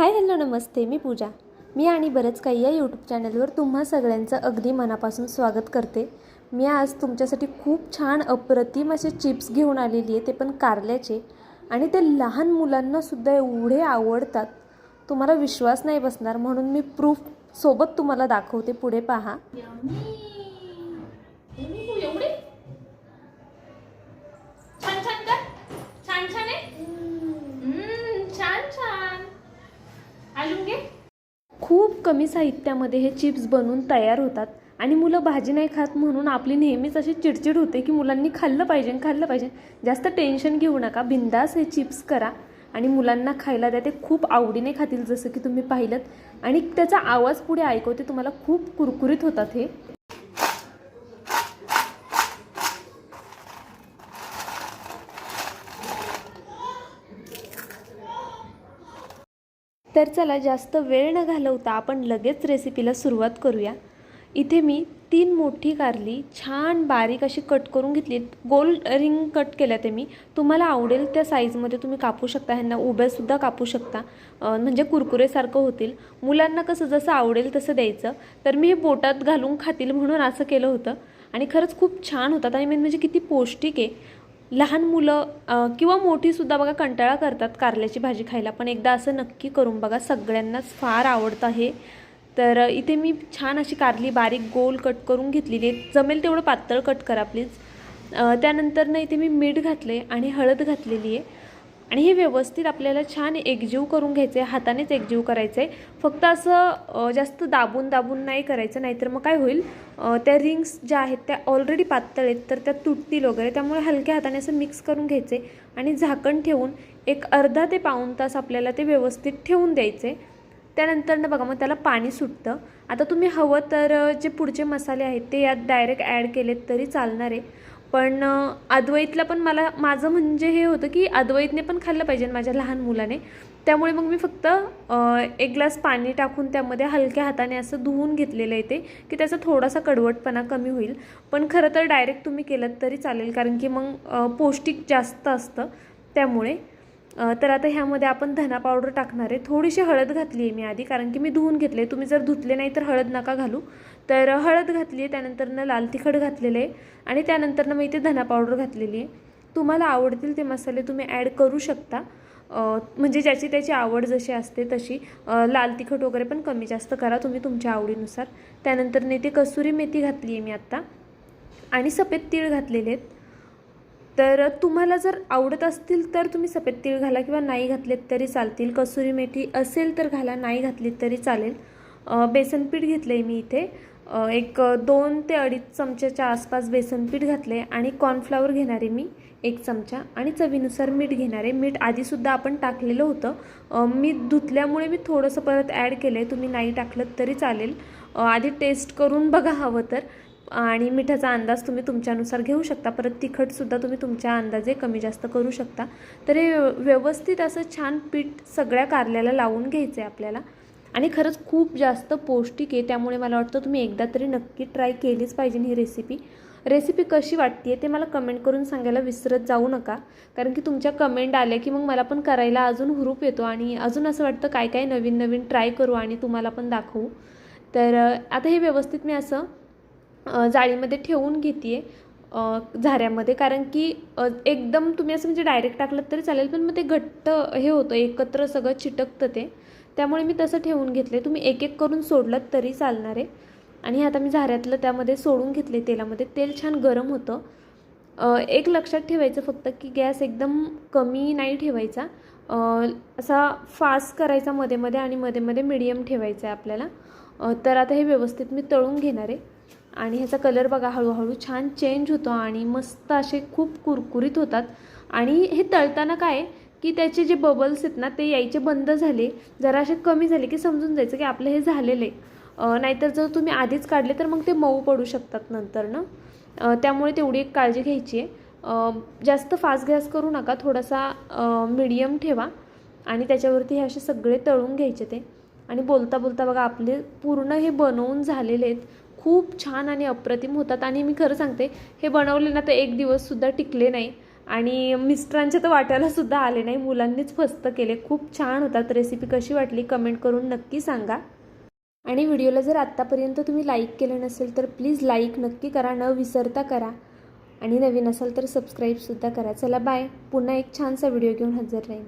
Hi hello नमस्ते मी पूजा. मी आणि बरंच काही या यूट्यूब चॅनलवर तुम्हा सगळ्यांचं अगदी मनापासून स्वागत करते. मी आज तुमच्यासाठी खूप छान अप्रतिम असे चिप्स घेऊन आलेली आहे ते पण कारल्याचे. आणि ते लहान मुलांनासुद्धा एवढे आवडतात. तुम्हाला विश्वास नाही बसणार म्हणून मी प्रूफ सोबत तुम्हाला दाखवते. पुढे पहा एवढे छान छान का छान छान आहे हम्म, छान छान अजून घे खूप कमी साहित्यामध्ये हे चिप्स बनवून तयार होतात. आणि मुलं भाजी नाही खात म्हणून आपली नेहमीच अशी चिडचिड होते की मुलांनी खाल्लं पाहिजे खाल्लं पाहिजे. जास्त टेन्शन घेऊ नका बिंदास हे चिप्स करा. आणि मुलांना खायला द्या. ते खूप आवडीने खातील जसं की तुम्ही पाहिलं आणि त्याचा आवाज पुढे ऐकवते तुम्हाला खूप कुरकुरीत होतात हे. तर चला जास्त वेळ न घालवता आपण लगेच रेसिपीला सुरुवात करूया. इथे मी तीन मोठी कारली छान बारीक अशी कट करून घेतली. गोल रिंग कट केल्या ते मी. तुम्हाला आवडेल त्या साईजमध्ये तुम्ही कापू शकता. ह्यांना उभ्यासुद्धा कापू शकता. म्हणजे कुरकुरेसारखं होतील. मुलांना कसं जसं आवडेल तसं द्यायचं. तर मी हे बोटात घालून खातील म्हणून असं केलं होतं. आणि खरंच खूप छान होतात. आणि मेन म्हणजे किती पौष्टिक आहे. लहान मुलं किंवा मोठीसुद्धा बघा कंटाळा करतात कारल्याची भाजी खायला. पण एकदा असं नक्की करून बघा सगळ्यांनाच फार आवडतं आहे तर इथे मी छान अशी कारली बारीक गोल कट करून घेतलेली आहे. जमेल तेवढं पातळ कट करा प्लीज. त्यानंतर ना इथे मी मीठ घातले आणि हळद घातलेली आहे. आणि हे व्यवस्थित आपल्याला छान एकजीव करून घ्यायचं आहे हातानेच एकजीव करायचं आहे फक्त असं जास्त दाबून दाबून नाही करायचं नाहीतर मग काय होईल? त्या रिंग्स ज्या आहेत त्या ऑलरेडी पातळ आहेत तर त्या तुटतील वगैरे त्यामुळे हलक्या हाताने असं मिक्स करून घ्यायचे आणि झाकण ठेवून एक अर्धा ते पाऊण तास आपल्याला ते व्यवस्थित ठेवून द्यायचे त्यानंतर ना बघा मग त्याला पाणी सुटतं. आता तुम्ही हवं तर जे पुढचे मसाले आहेत ते यात डायरेक्ट ॲड केलेत तरी चालणार. आहे पण अद्वैतला पण मला माझं म्हणजे हे होतं की अद्वैतने पण खाल्लं पाहिजे माझ्या लहान मुलाने. त्यामुळे मग मी फक्त एक ग्लास पाणी टाकून त्यामध्ये हलक्या हाताने असं धुवून घेतलेलं आहे ते की त्याचा थोडासा कडवटपणा कमी होईल. पण खरं तर डायरेक्ट तुम्ही केलं तरी चालेल कारण की मग पौष्टिक जास्त असतं त्यामुळे. तर आता ह्यामध्ये आपण धना पावडर टाकणार आहे. थोडीशी हळद घातली आहे मी आधी कारण की मी धुवून घेतले तुम्ही जर धुतले नाही तर हळद नका घालू. तर हळद घातली आहे त्यानंतरनं लाल तिखट घातलेलं आहे आणि त्यानंतरनं मी इथे धना पावडर घातलेली आहे. तुम्हाला आवडतील ते मसाले तुम्ही ॲड करू शकता. म्हणजे ज्याची त्याची आवड जशी असते तशी. लाल तिखट वगैरे पण कमी जास्त करा तुम्ही तुमच्या आवडीनुसार. त्यानंतर नेते कसुरी मेथी घातली आहे मी आत्ता. आणि सफेद तीळ घातलेले आहेत. तर तुम्हाला जर आवडत असतील तर तुम्ही सफेद तीळ घाला किंवा नाही घातलेत तरी चालतील. कसुरी मेथी असेल तर घाला नाही घातलीत तरी चालेल. बेसनपीठ घेतलं आहे मी इथे. एक दोन ते अडीच चमच्याच्या आसपास बेसनपीठ घातलं आहे आणि कॉर्नफ्लावर घेणार आहे मी एक चमचा आणि चवीनुसार मीठ घेणार आहे. मीठ आधीसुद्धा आपण टाकलेलं होतं. मी धुतल्यामुळे मी थोडंसं परत ॲड केलं आहे तुम्ही नाही टाकलं तरी चालेल. आधी टेस्ट करून बघा हवं तर. आणि मिठाचा अंदाज तुम्ही तुमच्यानुसार घेऊ शकता. परत तिखटसुद्धा तुम्ही तुमच्या अंदाजे कमी जास्त करू शकता. तर हे व्यवस्थित असं छान पीठ सगळ्या कारल्याला लावून घ्यायचं आहे आपल्याला. आणि खरंच खूप जास्त पौष्टिक आहे. त्यामुळे मला वाटतं तुम्ही एकदा तरी नक्की ट्राय केलीच पाहिजे ही रेसिपी रेसिपी कशी वाटते ते मला कमेंट करून सांगायला विसरत जाऊ नका. कारण की तुमच्या कमेंट आल्या की मग मला पण करायला अजून हुरूप येतो. आणि अजून असं वाटतं काय काय नवीन नवीन ट्राय करू आणि तुम्हाला पण दाखवू. तर आता हे व्यवस्थित मी असं जाळीमध्ये ठेवून घेते आहे झाऱ्यामध्ये. कारण की एकदम तुम्ही असं म्हणजे डायरेक्ट टाकलं तरी चालेल पण मग ते घट्ट हे होतं एकत्र सगळं चिटकतं ते. त्यामुळे मी तसं ठेवून घेतले तुम्ही एक एक करून सोडलं तरी चालणार आहे. आणि आता मी झाऱ्यातलं त्यामध्ये सोडून घेतले तेलामध्ये. तेल छान गरम होतं. एक लक्षात ठेवायचं फक्त की गॅस एकदम कमी नाही ठेवायचा. असा फास्ट करायचा मध्ये मध्ये आणि मध्ये मध्ये मिडियम ठेवायचा आहे आपल्याला. तर आता हे व्यवस्थित मी तळून घेणार आहे. आणि ह्याचा कलर बघा हळूहळू छान चेंज होतो आणि मस्त असे खूप कुरकुरीत होतात. आणि हे तळताना काय की त्याचे जे बबल्स आहेत ना ते यायचे बंद झाले. जरा असे कमी झाले की समजून जायचं की आपलं हे झालेलं आहे. नाहीतर जर तुम्ही आधीच काढले तर मग ते मऊ पडू शकतात नंतर ना. त्यामुळे तेवढी एक काळजी घ्यायची आहे. जास्त फास्ट गॅस करू नका थोडासा मिडियम ठेवा. आणि त्याच्यावरती हे असे सगळे तळून घ्यायचे ते. आणि बोलता बोलता बघा आपले पूर्ण हे बनवून झालेले आहेत. खूप छान आणि अप्रतिम होतात. आणि मी खरं सांगते हे बनवले ना तर एक दिवससुद्धा टिकले नाही. आणि मिस्टरांच्या तर वाटायलासुद्धा आले नाही. मुलांनीच फस्त केले. खूप छान होतात. रेसिपी कशी वाटली कमेंट करून नक्की सांगा. आणि व्हिडिओला जर आत्तापर्यंत तुम्ही लाईक केलं नसेल तर प्लीज लाईक नक्की करा. न विसरता करा. आणि नवीन असाल तर सबस्क्राईबसुद्धा करा. चला बाय पुन्हा एक छानसा व्हिडिओ घेऊन हजर राहीन.